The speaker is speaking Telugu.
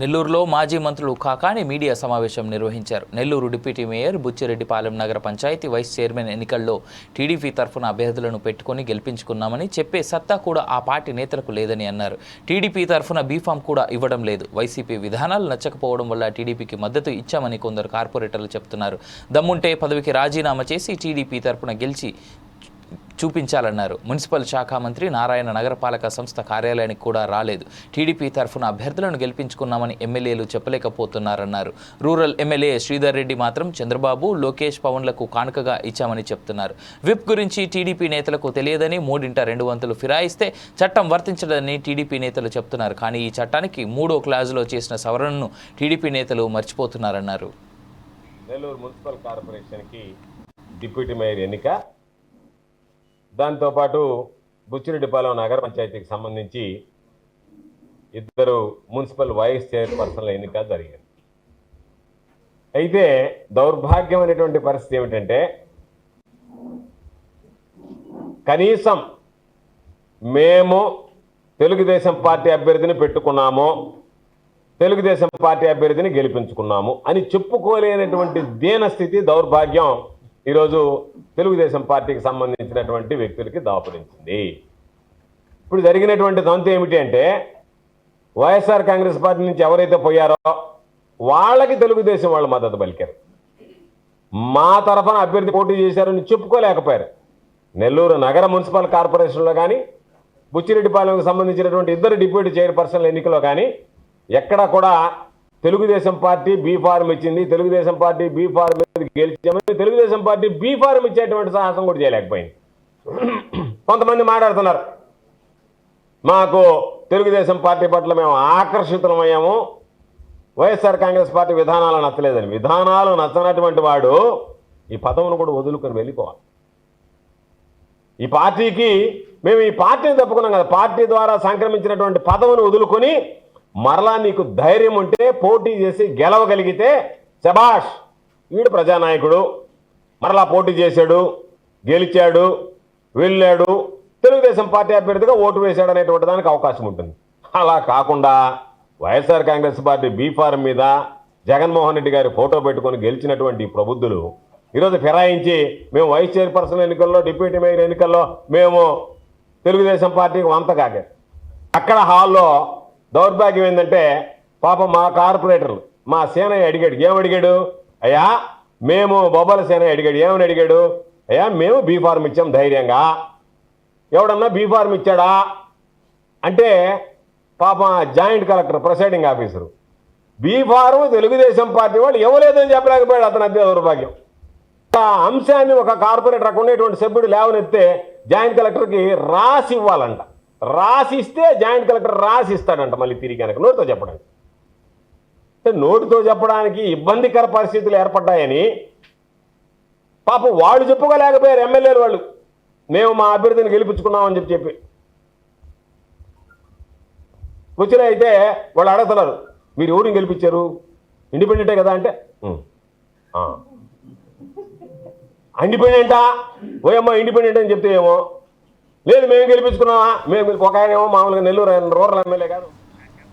నెల్లూరులో మాజీ మంత్రులు కాకాని మీడియా సమావేశం నిర్వహించారు. నెల్లూరు డిప్యూటీ మేయర్ బుచ్చిరెడ్డిపాలెం నగర పంచాయతీ వైస్ చైర్మన్ ఎన్నికల్లో టీడీపీ తరఫున అభ్యర్థులను పెట్టుకొని గెలిపించుకున్నామని చెప్పే సత్తా కూడా ఆ పార్టీ నేతలకు లేదని అన్నారు. టీడీపీ తరఫున బీఫామ్ కూడా ఇవ్వడం లేదు. వైసీపీ విధానాలు నచ్చకపోవడం వల్ల టీడీపీకి మద్దతు ఇచ్చామని కొందరు కార్పొరేటర్లు చెప్తున్నారు. దమ్ముంటే పదవికి రాజీనామా చేసి టీడీపీ తరఫున గెలిచి చూపించాలన్నారు. మున్సిపల్ శాఖ మంత్రి నారాయణ నగరపాలక సంస్థ కార్యాలయానికి కూడా రాలేదు. టీడీపీ తరఫున అభ్యర్థులను గెలిపించుకున్నామని ఎమ్మెల్యేలు చెప్పలేకపోతున్నారన్నారు. రూరల్ ఎమ్మెల్యే శ్రీధర్ రెడ్డి మాత్రం చంద్రబాబు లోకేష్ పవన్లకు కానుకగా ఇచ్చామని చెప్తున్నారు. విప్ గురించి టీడీపీ నేతలకు తెలియదని మూడింట రెండు వంతులు ఫిరాయిస్తే చట్టం వర్తించడని టీడీపీ నేతలు చెప్తున్నారు. కానీ ఈ చట్టానికి మూడో క్లాజులో చేసిన సవరణను టీడీపీ నేతలు మర్చిపోతున్నారన్నారు. నెల్లూరు మున్సిపల్ కార్పొరేషన్కి డిప్యూటీ మేయర్ ఎన్నిక దాంతోపాటు బుచ్చిరెడ్డిపాలెం నగర పంచాయతీకి సంబంధించి ఇద్దరు మున్సిపల్ వైస్ చైర్పర్సన్ల ఎన్నిక జరిగింది. అయితే దౌర్భాగ్యమైనటువంటి పరిస్థితి ఏమిటంటే కనీసం మేము తెలుగుదేశం పార్టీ అభ్యర్థిని పెట్టుకున్నాము తెలుగుదేశం పార్టీ అభ్యర్థిని గెలిపించుకున్నాము అని చెప్పుకోలేనటువంటి దీనస్థితి దౌర్భాగ్యం ఈరోజు తెలుగుదేశం పార్టీకి సంబంధించినటువంటి వ్యక్తులకి దాపురించింది. ఇప్పుడు జరిగినటువంటి తంతు ఏమిటి అంటే వైఎస్ఆర్ కాంగ్రెస్ పార్టీ నుంచి ఎవరైతే పోయారో వాళ్ళకి తెలుగుదేశం వాళ్ళు మద్దతు పలికారు. మా తరఫున అభ్యర్థి పోటీ చేశారని చెప్పుకోలేకపోయారు. నెల్లూరు నగర మున్సిపల్ కార్పొరేషన్లో కానీ బుచ్చిరెడ్డిపాలెంకు సంబంధించినటువంటి ఇద్దరు డిప్యూటీ చైర్పర్సన్ల ఎన్నికలో కానీ ఎక్కడ కూడా తెలుగుదేశం పార్టీ బీ ఫార్మ్ ఇచ్చింది. తెలుగుదేశం పార్టీ బీ ఫార్మ్ గెలిచామని తెలుగుదేశం పార్టీ బీ ఫార్మ్ ఇచ్చేటువంటి సాహసం కూడా చేయలేకపోయింది. కొంతమంది మాట్లాడుతున్నారు మాకు తెలుగుదేశం పార్టీ పట్ల మేము ఆకర్షితులమయ్యాము వైఎస్ఆర్ కాంగ్రెస్ పార్టీ విధానాలు నచ్చలేదని. విధానాలు నచ్చనటువంటి వాడు ఈ పదవును కూడా వదులుకొని వెళ్ళిపోవాలి. ఈ పార్టీకి మేము ఈ పార్టీని తప్పుకున్నాం కదా పార్టీ ద్వారా సంక్రమించినటువంటి పదవును వదులుకొని మరలా నీకు ధైర్యం ఉంటే పోటీ చేసి గెలవగలిగితే శభాష్! వీడు ప్రజానాయకుడు మరలా పోటీ చేశాడు గెలిచాడు వెళ్ళాడు తెలుగుదేశం పార్టీ అభ్యర్థిగా ఓటు వేశాడు అనేటువంటి దానికి అవకాశం ఉంటుంది. అలా కాకుండా వైఎస్ఆర్ కాంగ్రెస్ పార్టీ బీఫారం మీద జగన్మోహన్ రెడ్డి గారి ఫోటో పెట్టుకొని గెలిచినటువంటి ప్రబుద్ధులు ఈరోజు ఫిరాయించి మేము వైస్ చైర్పర్సన్ ఎన్నికల్లో డిప్యూటీ మేయర్ ఎన్నికల్లో మేము తెలుగుదేశం పార్టీకి వంత కాగారు అక్కడ హాల్లో దౌర్భాగ్యం ఏంటంటే పాపం మా కార్పొరేటర్లు మా సేనయ్య అడిగాడు ఏం అడిగాడు? అయ్యా మేము బొబ్బల సేన అడిగాడు. ఏమని అడిగాడు? అయ్యా మేము బీ ఫార్మ్ ఇచ్చాం ధైర్యంగా. ఎవడన్నా బీ ఫార్మ్ ఇచ్చాడా? అంటే పాపం joint collector presiding officer. B form Telugu Desam party వాళ్ళు ఇవ్వలేదని చెప్పలేకపోయాడు అతను అదే దౌర్భాగ్యం. ఆ అంశాన్ని ఒక కార్పొరేటర్ అక్కడ ఉండేటువంటి సభ్యుడు లేవనెత్తే జాయింట్ కలెక్టర్కి రాసి ఇవ్వాలంట. రాసిస్తే జాయింట్ కలెక్టర్ రాసిస్తాడంట మళ్ళీ తిరిగి కనుక నోటితో చెప్పడానికి. నోటితో చెప్పడానికి ఇబ్బందికర పరిస్థితులు ఏర్పడ్డాయని పాపం వాళ్ళు చెప్పుకోలేకపోయారు ఎమ్మెల్యేలు వాళ్ళు. మేము మా అభ్యర్థిని గెలిపించుకున్నామని చెప్పి చెప్పి. వచ్చిన అయితే వాళ్ళు అడుగుతున్నారు మీరు ఎవరిని గెలిపించారు? ఇండిపెండెంటే కదా? అంటే ఇండిపెండెంటా ఓయమ్మ ఇండిపెండెంట్ అని చెప్తే ఏమో? లేదు మేము గెలిపించుకున్నామా? మేము ఒక ఆయన ఏమో మామూలుగా నెల్లూరు ఆయన రూరల్ ఎమ్మెల్యే గారు